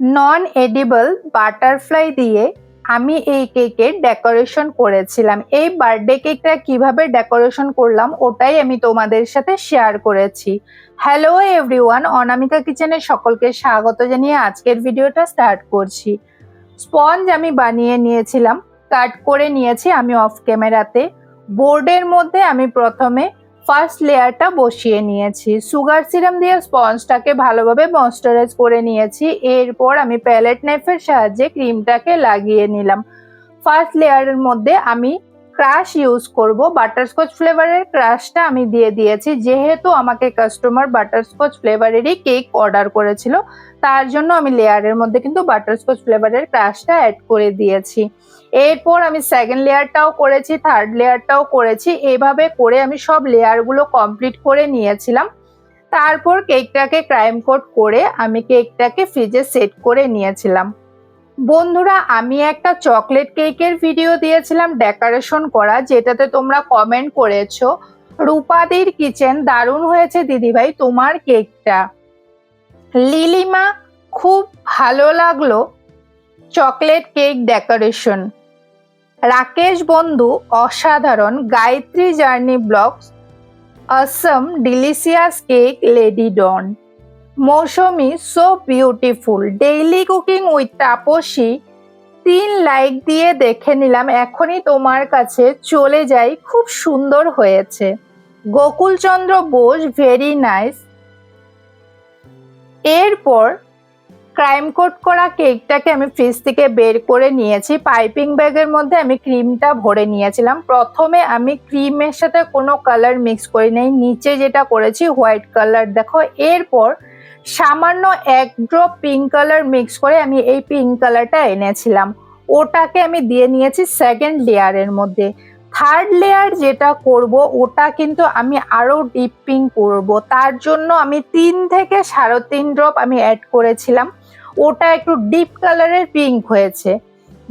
নন edible butterfly দিয়ে আমি এই কেকের ডেকোরেশন করেছিলাম। এই বার্থডে কেকটা কীভাবে ডেকোরেশন করলাম, ওটাই আমি তোমাদের সাথে শেয়ার করেছি। হ্যালো এভরিওয়ান অনামিকা কিচেনে সকলকে স্বাগত জানিয়ে আজকের ভিডিওটা স্টার্ট করছি। স্পঞ্জ আমি বানিয়ে নিয়েছিলাম কাট করে নিয়েছি আমি অফ ক্যামেরাতে বোর্ডের মধ্যে আমি প্রথমে ফার্স্ট লেয়ারটা বসিয়ে নিয়েছি। সুগার সিরাম দিয়ে স্পঞ্জটাকে ভালোভাবে ময়েশ্চারাইজ করে নিয়েছি। এরপর আমি প্যালেট নাইফের সাহায্যে ক্রিমটাকে লাগিয়ে নিলাম। ফার্স্ট লেয়ারের মধ্যে আমি ক্রাশ ইউজ করব বাটারস্কচ ফ্লেভারের ক্রাশটা আমি দিয়ে দিয়েছি। যেহেতু আমাকে কাস্টমার বাটারস্কচ ফ্লেভারেরই কেক অর্ডার করেছিল, তার জন্য আমি লেয়ারের মধ্যে কিন্তু বাটারস্কচ ফ্লেভারের ক্রাশটা অ্যাড করে দিয়েছি। এরপর আমি সেকেন্ড লেয়ারটাও করেছি থার্ড লেয়ারটাও করেছি। এভাবে করে আমি সব লেয়ারগুলো কমপ্লিট করে নিয়েছিলাম। তারপর কেকটাকে ক্রাইম কোট করে আমি কেকটাকে ফ্রিজে সেট করে নিয়েছিলাম। বন্ধুরা, আমি একটা চকলেট কেকের ভিডিও দিয়েছিলাম ডেকোরেশন করা, যেটাতে তোমরা কমেন্ট করেছ। রূপাদির কিচেন দারুণ হয়েছে, দিদিভাই, তোমার কেকটা লিলিমা, খুব ভালো লাগল চকলেট কেক ডেকোরেশন রাকেশ বন্ধু, অসাধারণ, Gayatri journey blogs awesome delicious cake lady don Mousumi so beautiful daily cooking with Tapasi. তিন লাইক দিয়ে দেখে নিলাম, এখনই তোমার কাছে চলে যাই, খুব সুন্দর হয়েছে। গোকুলচন্দ্র বোস ভেরি নাইস এরপর ক্রাইম কোট করা কেকটাকে আমি ফ্রিজ থেকে বের করে নিয়েছি। পাইপিং ব্যাগের মধ্যে আমি ক্রিমটা ভরে নিয়েছিলাম। প্রথমে আমি ক্রিমের সাথে কোনো কালার মিক্স করি নাই। নিচে যেটা করেছি হোয়াইট কালার দেখো, এরপর সামান্য এক ড্রপ পিঙ্ক কালার মিক্স করে আমি এই পিঙ্ক কালারটা এনেছিলাম। ওটাকে আমি দিয়ে নিয়েছি সেকেন্ড লেয়ারের মধ্যে। থার্ড লেয়ার যেটা করব, ওটা কিন্তু আমি আরও ডিপ পিঙ্ক করব। তার জন্য আমি তিন থেকে সাড়ে তিন ড্রপ আমি অ্যাড করেছিলাম। ওটা একটু ডিপ কালারের পিঙ্ক হয়েছে।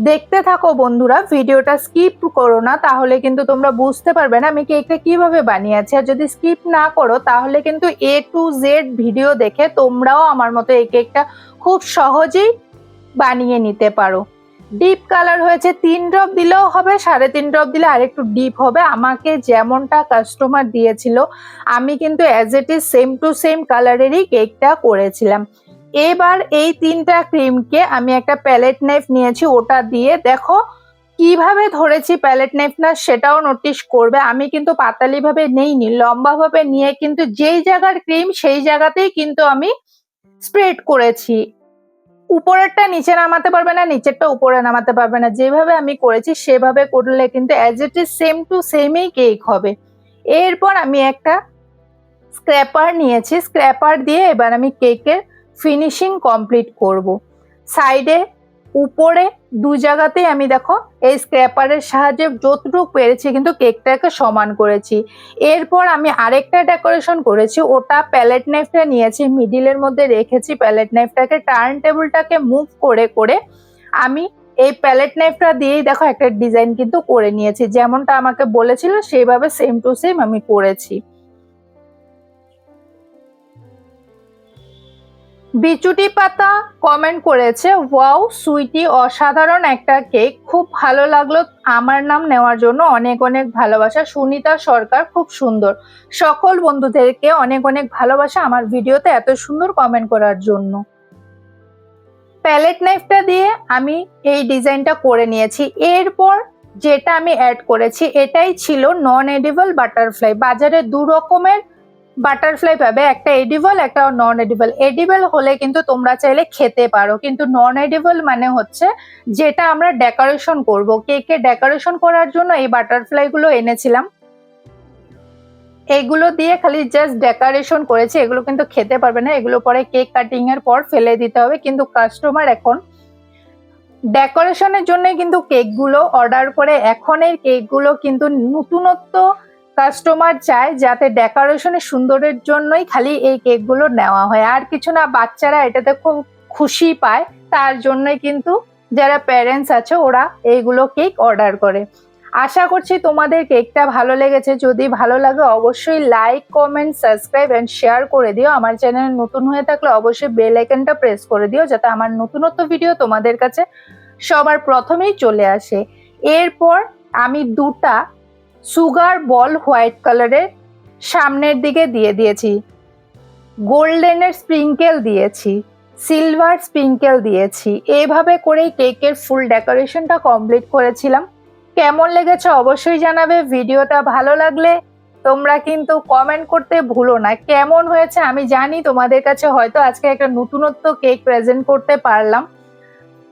দেখতে থাকো বন্ধুরা, ভিডিওটা স্কিপ করো না, তাহলে কিন্তু তোমরা বুঝতে পারবে না আমি কেকটা কীভাবে বানিয়েছি। আর যদি স্কিপ না করো, তাহলে কিন্তু এ টু জেড ভিডিও দেখে তোমরাও আমার মতো এই কেকটা খুব সহজেই বানিয়ে নিতে পারো। ডিপ কালার হয়েছে, তিন ড্রপ দিলেও হবে, সাড়ে তিন ড্রপ দিলে আরেকটু ডিপ হবে। আমাকে যেমনটা কাস্টমার দিয়েছিল, আমি কিন্তু as it is same to same কালারেরই কেকটা করেছিলাম। এবার এই তিনটা ক্রিমকে আমি একটা প্যালেট নাইফ নিয়েছি, ওটা দিয়ে দেখো কীভাবে ধরেছি প্যালেট নাইফ না সেটাও নোটিশ করবে। আমি কিন্তু পাতালিভাবে নেইনি, লম্বাভাবে নিয়ে কিন্তু যেই জায়গার ক্রিম সেই জায়গাতেই কিন্তু আমি স্প্রেড করেছি। উপরেরটা নিচে নামাতে পারবে না, নিচেরটা উপরে নামাতে পারবে না। যেভাবে আমি করেছি সেভাবে করলে কিন্তু as it is same to সেমই কেক হবে। এরপর আমি একটা স্ক্র্যাপার নিয়েছি স্ক্র্যাপার দিয়ে এবার আমি কেকের ফিনিশিং কমপ্লিট করব। সাইডে উপরে, দু জায়গাতেই আমি দেখো, এই স্ক্র্যাপারের সাহায্যে যতটুকু পেরেছি কিন্তু কেকটাকে সমান করেছি। এরপর আমি আরেকটা ডেকোরেশন করেছি, ওটা প্যালেট নাইফটা নিয়েছি মিডিলের মধ্যে রেখেছি প্যালেট নাইফটাকে টার্ন টেবিলটাকে মুভ করে করে আমি এই প্যালেট নাইফটা দিয়েই দেখো একটা ডিজাইন কিন্তু করে নিয়েছি। যেমনটা আমাকে বলেছিল, সেইভাবে সেম টু সেম আমি করেছি। বিচুটি পাতা কমেন্ট করেছে, ওয়াও, সুইটি অসাধারণ একটা কেক। খুব ভালো লাগল আমার নাম নেওয়ার জন্য। অনেক অনেক ভালোবাসা। সুনিতা সরকার খুব সুন্দর। সকল বন্ধুদেরকে অনেক অনেক ভালোবাসা আমার ভিডিওতে এত সুন্দর কমেন্ট করার জন্য। প্যালেট নাইফটা দিয়ে আমি এই ডিজাইনটা করে নিয়েছি। এরপর যেটা আমি অ্যাড করেছি, এটাই ছিল নন এডিবল বাটারফ্লাই বাজারে দু রকমের বাটারফ্লাই পাবে, একটা এডিবল একটা নন এডিবল এডিবল হলে কিন্তু তোমরা চাইলে খেতে পারো, কিন্তু নন এডিবল মানে হচ্ছে যেটা আমরা ডেকোরেশন করব। কেকে ডেকোরেশন করার জন্য এই বাটারফ্লাই গুলো এনেছিলাম? এগুলো দিয়ে খালি জাস্ট ডেকোরেশন করেছে, এগুলো কিন্তু খেতে পারবে না। এগুলো পরে কেক কাটিং এর পর ফেলে দিতে হবে, কিন্তু কাস্টমার এখন ডেকোরেশনের জন্য কিন্তু কেকগুলো অর্ডার করে। এখন এই কেকগুলো কিন্তু নতুনত্ব কাস্টমার চায় যাতে ডেকোরেশনের সুন্দরের জন্যই খালি এই কেকগুলো নেওয়া হয়। আর কিছু না, বাচ্চারা এটাতে খুব খুশি পায়, তার জন্যই কিন্তু যারা প্যারেন্টস আছে, ওরা এইগুলো কেক অর্ডার করে। আশা করছি তোমাদের কেকটা ভালো লেগেছে। যদি ভালো লাগে, অবশ্যই like comment subscribe and share করে দিও। আমার চ্যানেল নতুন হয়ে থাকলে অবশ্যই বেল আইকনটা প্রেস করে দিও, যাতে আমার নতুনত্ব ভিডিও তোমাদের কাছে সবার প্রথমেই চলে আসে। এরপর আমি দুটা সুগার বল হোয়াইট কালারের সামনের দিকে দিয়ে দিয়েছি। গোল্ডেনের স্প্রিঙ্কেল দিয়েছি। সিলভার স্প্রিঙ্কেল দিয়েছি। এইভাবে করেই কেকের ফুল ডেকোরেশনটা কমপ্লিট করেছিলাম। কেমন লেগেছে অবশ্যই জানাবে। ভিডিওটা ভালো লাগলে তোমরা কিন্তু কমেন্ট করতে ভুলো না। কেমন হয়েছে আমি জানি তোমাদের কাছে হয়তো আজকে একটা নতুনত্ব কেক প্রেজেন্ট করতে পারলাম।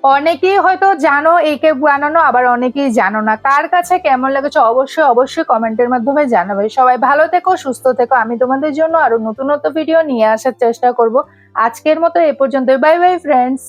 অনেকেই হয়তো জানো এই বানানো, আবার অনেকেই জানো না। কার কাছে কেমন লেগেছে অবশ্যই অবশ্যই কমেন্টের মাধ্যমে জানাবে। সবাই ভালো থেকো, সুস্থ থেকো। আমি তোমাদের জন্য আরও নতুনত্ব ভিডিও নিয়ে আসার চেষ্টা করব। আজকের মতো এ পর্যন্ত বাই বাই ফ্রেন্ডস